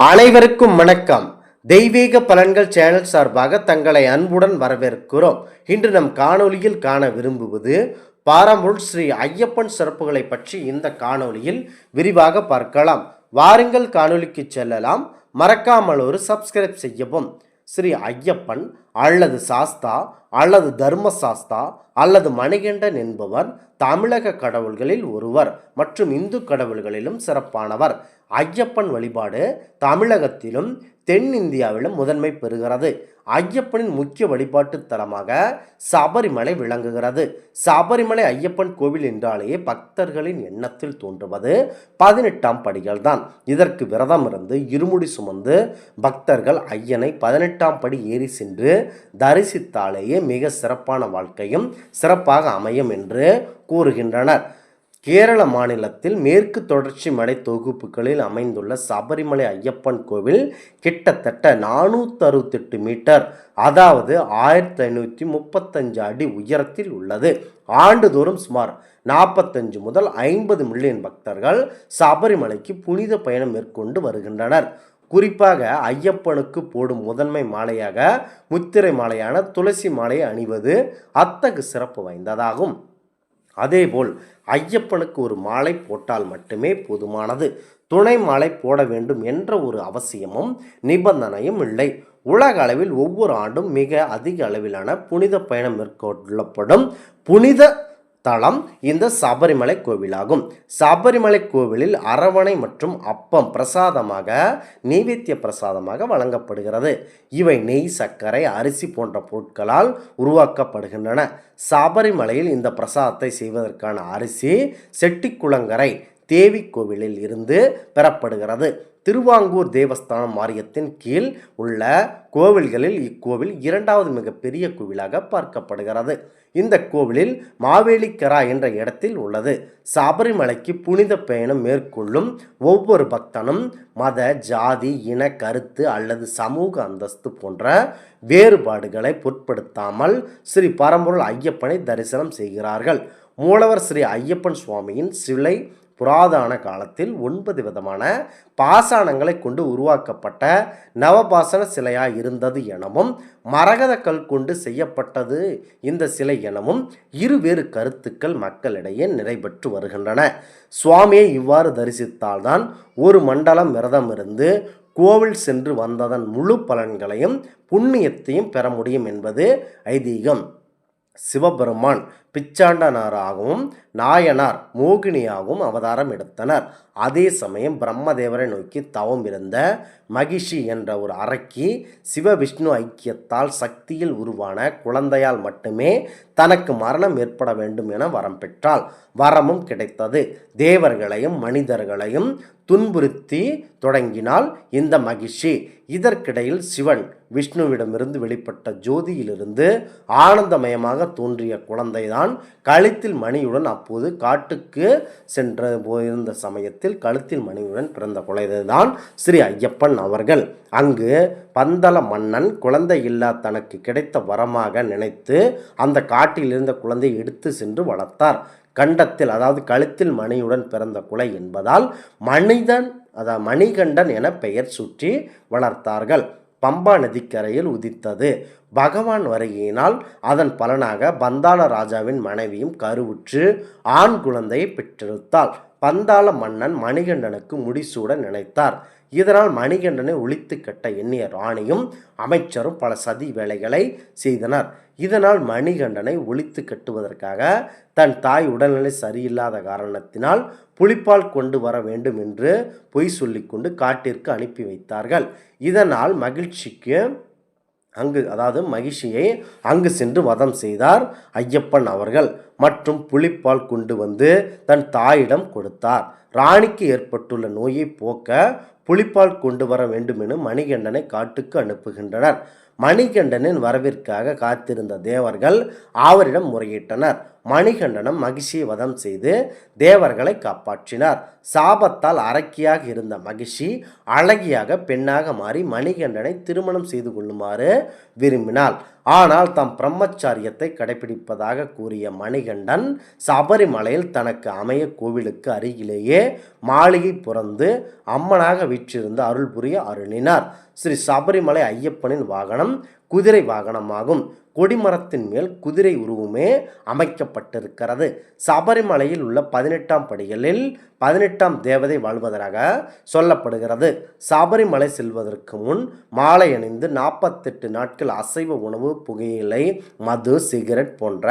அனைவருக்கும் வணக்கம். தெய்வீக பலன்கள் சேனல் சார்பாக தங்களை அன்புடன் வரவேற்கிறோம். இன்று நம் காணொளியில் காண விரும்புவது பாரம்பூர் ஸ்ரீ ஐயப்பன் சிறப்புகளை பற்றி இந்த காணொளியில் விரிவாக பார்க்கலாம். வாருங்கள் காணொளிக்கு செல்லலாம். மறக்காமல் ஒரு சப்ஸ்கிரைப் செய்யவும். ஸ்ரீ ஐயப்பன் அல்லது சாஸ்தா அல்லது தர்ம சாஸ்தா அல்லது மணிகண்டன் என்பவர் தமிழக கடவுள்களில் ஒருவர் மற்றும் இந்து கடவுள்களிலும் சிறப்பானவர். ஐயப்பன் வழிபாடு தமிழகத்திலும் தென்னிந்தியாவிலும் முதன்மை பெறுகிறது. ஐயப்பனின் முக்கிய வழிபாட்டு தலமாக சபரிமலை விளங்குகிறது. சபரிமலை ஐயப்பன் கோவில் என்றாலேயே பக்தர்களின் எண்ணத்தில் தோன்றுவது பதினெட்டாம் படிகள் தான் இதற்கு விரதம் இருந்து இருமுடி சுமந்து பக்தர்கள் ஐயனை பதினெட்டாம் படி ஏறி சென்று தரிசித்தாலேயே மிக சிறப்பான வாழ்க்கையும் சிறப்பாக அமையும் என்று கூறுகின்றனர். கேரள மாநிலத்தில் மேற்கு தொடர்ச்சி மலை தொகுப்புகளில் அமைந்துள்ள சபரிமலை ஐயப்பன் கோவில் கிட்டத்தட்ட நானூற்றி அறுபத்தெட்டு மீட்டர் அதாவது ஆயிரத்தி ஐநூற்றி முப்பத்தஞ்சு அடி உயரத்தில் உள்ளது. ஆண்டுதோறும் சுமார் நாற்பத்தஞ்சு முதல் ஐம்பது மில்லியன் பக்தர்கள் சபரிமலைக்கு புனித பயணம் மேற்கொண்டு வருகின்றனர். குறிப்பாக ஐயப்பனுக்கு போடும் முதன்மை மாலையாக முத்திரை மாலையான துளசி மாலையை அணிவது அத்தகு சிறப்பு வாய்ந்ததாகும். அதேபோல் ஐயப்பனுக்கு ஒரு மாலை போட்டால் மட்டுமே போதுமானது. துணை மாலை போட வேண்டும் என்ற ஒரு அவசியமும் நிபந்தனையும் இல்லை. உலக அளவில் ஒவ்வொரு ஆண்டும் மிக அதிக அளவிலான புனித பயணம் மேற்கொள்ளப்படும் புனித தலம் இந்த சபரிமலை கோவிலாகும். சபரிமலை கோவிலில் அரவணை மற்றும் அப்பம் பிரசாதமாக நைவேத்திய பிரசாதமாக வழங்கப்படுகிறது. இவை நெய் சர்க்கரை அரிசி போன்ற பொருட்களால் உருவாக்கப்படுகின்றன. சபரிமலையில் இந்த பிரசாதத்தை செய்வதற்கான அரிசி செட்டிக்குளங்கரை தேவி கோவிலில் இருந்து பெறப்படுகிறது. திருவாங்கூர் தேவஸ்தானம் வாரியத்தின் கீழ் உள்ள கோவில்களில் இக்கோவில் இரண்டாவது மிகப்பெரிய கோவிலாக பார்க்கப்படுகிறது. இந்த கோவிலில் மாவேலிக்கரா என்ற இடத்தில் உள்ளது. சபரிமலைக்கு புனித பயணம் மேற்கொள்ளும் ஒவ்வொரு பக்தனும் மத ஜாதி இன கருத்து அல்லது சமூக அந்தஸ்து போன்ற வேறுபாடுகளை பொருட்படுத்தாமல் ஸ்ரீ பரம்பொருள் ஐயப்பனை தரிசனம் செய்கிறார்கள். மூலவர் ஸ்ரீ ஐயப்பன் சுவாமியின் சிலை புராதான காலத்தில் ஒன்பது விதமான பாசாணங்களை கொண்டு உருவாக்கப்பட்ட நவபாசன சிலையாக இருந்தது எனவும் மரகத கல் கொண்டு செய்யப்பட்டது இந்த சிலை எனவும் இருவேறு கருத்துக்கள் மக்களிடையே நிறைபெற்று வருகின்றன. சுவாமியை இவ்வாறு தரிசித்தால்தான் ஒரு மண்டலம் விரதம் இருந்து கோவில் சென்று வந்ததன் முழு பலன்களையும் புண்ணியத்தையும் பெற முடியும் என்பது ஐதீகம். சிவபெருமான் பிச்சாண்டனாராகவும் நாயனார் மோகினியாகவும் அவதாரம் எடுத்தனர். அதே சமயம் பிரம்மதேவரை நோக்கி தவம் இருந்த மகிஷி என்ற ஒரு அரக்கி சிவவிஷ்ணு ஐக்கியத்தால் சக்தியில் உருவான குழந்தையால் மட்டுமே தனக்கு மரணம் ஏற்பட வேண்டும் என வரம் பெற்றாள். வரமும் கிடைத்தது. தேவர்களையும் மனிதர்களையும் துன்புறுத்தி தொடங்கினால் இந்த மகிஷி. இதற்கிடையில் சிவன் விஷ்ணுவிடமிருந்து வெளிப்பட்ட ஜோதியிலிருந்து ஆனந்தமயமாக தோன்றிய குழந்தைதான் கழுத்தில் மணியுடன் அப்போது காட்டுக்கு சென்ற போயிருந்த சமயத்தில் கழுத்தில் மணியுடன் பிறந்த குழந்தைதான் ஸ்ரீ ஐயப்பன் அவர்கள். அங்கு பந்தல மன்னன் குழந்தை இல்லா தனக்கு கிடைத்த வரமாக நினைத்து அந்த காட்டில் இருந்த குழந்தையை எடுத்து சென்று வளர்த்தார். கண்டத்தில் அதாவது கழுத்தில் மணியுடன் பிறந்த குலை என்பதால் மனிதன் அதாவது மணிகண்டன் என பெயர் சுற்றி வளர்த்தார்கள். பம்பா நதிக்கரையில் உதித்தது. பகவான் வருகையினால் அதன் பலனாக பந்தாள ராஜாவின் மனைவியும் கருவுற்று ஆண் குழந்தையை பெற்றெடுத்தாள். பந்தாள மன்னன் மணிகண்டனுக்கு முடிசூட நினைத்தார். இதனால் மணிகண்டனை ஒழித்து கட்ட எண்ணிய ராணியும் அமைச்சரும் பல சதி வேலைகளை செய்தனர். இதனால் மணிகண்டனை ஒழித்து கட்டுவதற்காக தன் தாய் உடல்நிலை சரியில்லாத காரணத்தினால் புலிப்பால் கொண்டு வர வேண்டும் என்று பொய் சொல்லிக்கொண்டு காட்டிற்கு அனுப்பி வைத்தார்கள். இதனால் மகிழ்ச்சிக்கு அங்கு அதாவது மகிழ்ச்சியை அங்கு சென்று வதம் செய்தார் ஐயப்பன் அவர்கள். மற்றும் புலிப்பால் கொண்டு வந்து தன் தாயிடம் கொடுத்தார். ராணிக்கு ஏற்பட்டுள்ள நோயை போக்க புலிப்பால் கொண்டு வர வேண்டும் என மணிகண்டனை காட்டுக்கு அனுப்புகின்றனர். மணிகண்டனின் வரவிற்காக காத்திருந்த தேவர்கள் அவரிடம் முறையிட்டனர். மணிகண்டனம் மகிழ்ச்சியை வதம் செய்து தேவர்களை காப்பாற்றினார். சாபத்தால் அரக்கியாக இருந்த மகிழ்ச்சி அழகியாக பெண்ணாக மாறி மணிகண்டனை திருமணம் செய்து கொள்ளுமாறு விரும்பினாள். ஆனால் தம் பிரம்மச்சாரியத்தை கடைபிடிப்பதாக கூறிய மணிகண்டன் சபரிமலையில் தனக்கு அமைய கோவிலுக்கு அருகிலேயே மாளிகை புறந்து அம்மனாக வீற்றிருந்து அருள் புரிய அருளினார். ஸ்ரீ சபரிமலை ஐயப்பனின் வாகனம் குதிரை வாகனமாகும். கொடிமரத்தின் மேல் குதிரை உருவமே அமைக்கப்பட்டிருக்கிறது. சபரிமலையில் உள்ள பதினெட்டாம் படிகளில் பதினெட்டாம் தேவதை வாழ்வதாக சொல்லப்படுகிறது. சபரிமலை செல்வதற்கு முன் மாலை அணிந்து நாற்பத்தெட்டு நாட்கள் அசைவ உணவு புகையிலை மது சிகரெட் போன்ற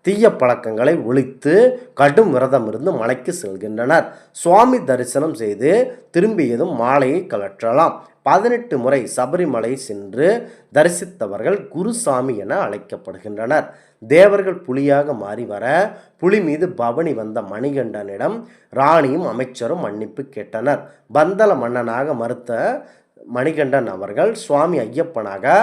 தீய பழக்கங்களை ஒழித்து கடும் விரதம் இருந்து மலைக்கு செல்கின்றனர். சுவாமி தரிசனம் செய்து திரும்பியதும் மாலையை கலற்றலாம் பதினெட்டு முறை சபரிமலை சென்று தரிசித்தவர்கள் குருசாமி என அழைக்கப்படுகின்றனர். தேவர்கள் புலியாக மாறி வர புலி மீது பவனி வந்த மணிகண்டனிடம் ராணியும் அமைச்சரும் மன்னிப்பு கேட்டனர். பந்தல மன்னனாக மறுத்த மணிகண்டன் அவர்கள் சுவாமி ஐயப்பனாக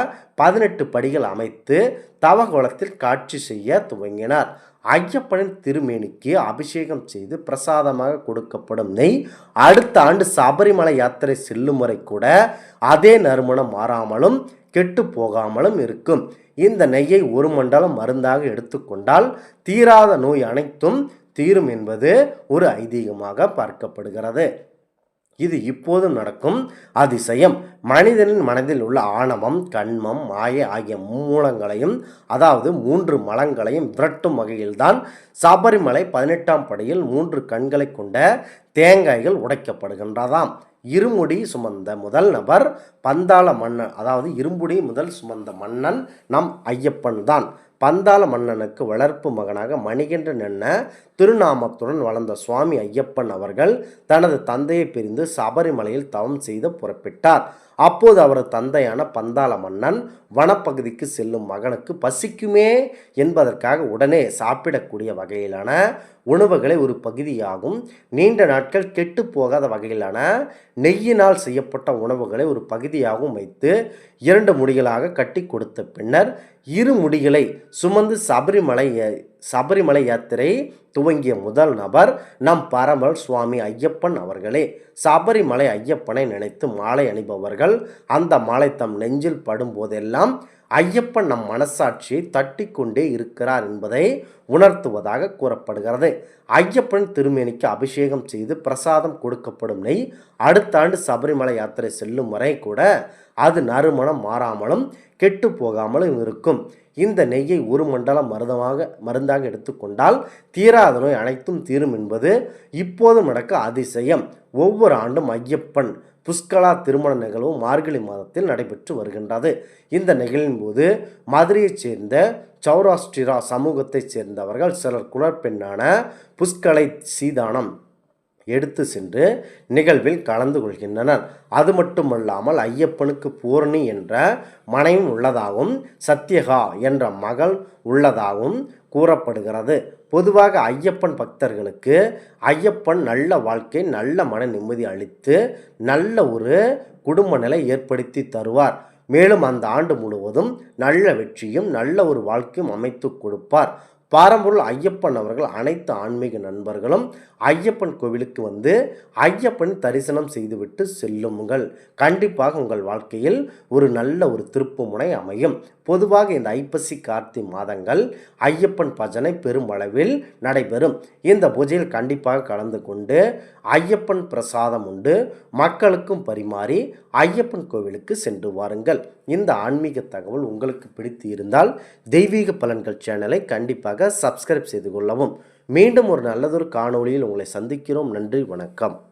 பதினெட்டு படிகள் அமைத்து தவகோலத்தில் காட்சி செய்ய துவங்கினார். ஐயப்பனின் திருமேனிக்கு அபிஷேகம் செய்து பிரசாதமாக கொடுக்கப்படும் நெய் அடுத்த ஆண்டு சபரிமலை யாத்திரை செல்லும் வரை கூட அதே நறுமணம் மாறாமலும் கெட்டு போகாமலும் இருக்கும். இந்த நெய்யை ஒரு மண்டலம் மருந்தாக எடுத்துக்கொண்டால் தீராத நோய் அனைத்தும் தீரும் என்பது ஒரு ஐதீகமாக பார்க்கப்படுகிறது. இது இப்போதும் நடக்கும் அதிசயம். மனிதனின் மனதில் உள்ள ஆணவம் கண்மம் மாயை ஆகிய மூலங்களையும் அதாவது மூன்று மலங்களையும் விரட்டும் வகையில்தான் சபரிமலை பதினெட்டாம் படியில் மூன்று கண்களை கொண்ட தேங்காய்கள் உடைக்கப்படுகின்றதாம். இருமுடி சுமந்த முதல் நபர் பந்தாள மன்னன். அதாவது இரும்புடி முதல் சுமந்த மன்னன் நம் ஐயப்பன் தான். பந்தாள மன்னனுக்கு வளர்ப்பு மகனாக மணிகண்டன் என்ன? திருநாமத்துடன் வளர்ந்த சுவாமி ஐயப்பன் அவர்கள் தனது தந்தையை பிரிந்து சபரிமலையில் தவம் செய்து புறப்பட்டார். அப்போது அவரது தந்தையான பந்தாள மன்னன் வனப்பகுதிக்கு செல்லும் மகனுக்கு பசிக்குமே என்பதற்காக உடனே சாப்பிடக்கூடிய வகையிலான உணவுகளை ஒரு பகுதியாகும். நீண்ட நாட்கள் கெட்டு போகாத வகையிலான நெய்யினால் செய்யப்பட்ட உணவுகளை ஒரு பகுதியாகவும் வைத்து இரண்டு முடிகளாக கட்டி கொடுத்த பின்னர் இரு முடிகளை சுமந்து சபரிமலை சபரிமலை யாத்திரை துவங்கிய முதல் நபர் நம் பரமல் சுவாமி ஐயப்பன் அவர்களே. சபரிமலை ஐயப்பனை நினைத்து மாலை அணிபவர்கள் அந்த மாலை தம் நெஞ்சில் படும்போதெல்லாம் ஐயப்பன் நம் மனசாட்சியை தட்டி கொண்டே இருக்கிறார் என்பதை உணர்த்துவதாக கூறப்படுகிறது. ஐயப்பன் திருமேனிக்கு அபிஷேகம் செய்து பிரசாதம் கொடுக்கப்படும் நெய் அடுத்த ஆண்டு சபரிமலை யாத்திரை செல்லும் வரை கூட அது நறுமணம் மாறாமலும் கெட்டு போகாமலும் இருக்கும். இந்த நெய்யை ஒரு மண்டலம் மருந்தமாக மருந்தாக எடுத்துக்கொண்டால் தீராத நோய் அனைத்தும் தீரும் என்பது இப்போதும் நடக்க அதிசயம். ஒவ்வொரு ஆண்டும் ஐயப்பன் புஷ்கலா திருமண நிகழ்வு மார்கழி மாதத்தில் நடைபெற்று வருகின்றது. இந்த நிகழ்வின் போது மதுரையைச் சேர்ந்த சௌராஷ்டிரா சமூகத்தைச் சேர்ந்தவர்கள் சிலர் குலப்பெண்ணான புஷ்கலை சீதானம் எடுத்து சென்று நிகழ்வில் கலந்து கொள்கின்றனர். அது மட்டுமல்லாமல் ஐயப்பனுக்கு பூரணி என்ற மனைவி உள்ளதாகவும் சத்யகா என்ற மகள் உள்ளதாகவும் கூறப்படுகிறது. பொதுவாக ஐயப்பன் பக்தர்களுக்கு ஐயப்பன் நல்ல வாழ்க்கை நல்ல மன நிம்மதி அளித்து நல்ல ஒரு குடும்ப நிலை ஏற்படுத்தி தருவார். மேலும் அந்த ஆண்டு முழுவதும் நல்ல வெற்றியும் நல்ல ஒரு வாழ்க்கையும் அமைத்து கொடுப்பார். பாரம்பொருள் ஐயப்பன் அவர்கள் அனைத்து ஆன்மீக நண்பர்களும் ஐயப்பன் கோவிலுக்கு வந்து ஐயப்பன் தரிசனம் செய்துவிட்டு செல்லுங்கள். கண்டிப்பாக உங்கள் வாழ்க்கையில் ஒரு நல்ல ஒரு திருப்பு முனை அமையும். பொதுவாக இந்த ஐப்பசி கார்த்தி மாதங்கள் ஐயப்பன் பஜனை பெருமளவில் நடைபெறும். இந்த பூஜையில் கண்டிப்பாக கலந்து கொண்டு ஐயப்பன் பிரசாதம் உண்டு. மக்களுக்கும் பரிமாறி ஐயப்பன் கோவிலுக்கு சென்று வாருங்கள். இந்த ஆன்மீக தகவல் உங்களுக்கு பிடித்து இருந்தால் தெய்வீக பலன்கள் சேனலை கண்டிப்பாக சப்ஸ்கிரைப் செய்து கொள்ளவும். மீண்டும் ஒரு நல்லதொரு காணொளியில் உங்களை சந்திக்கிறோம். நன்றி வணக்கம்.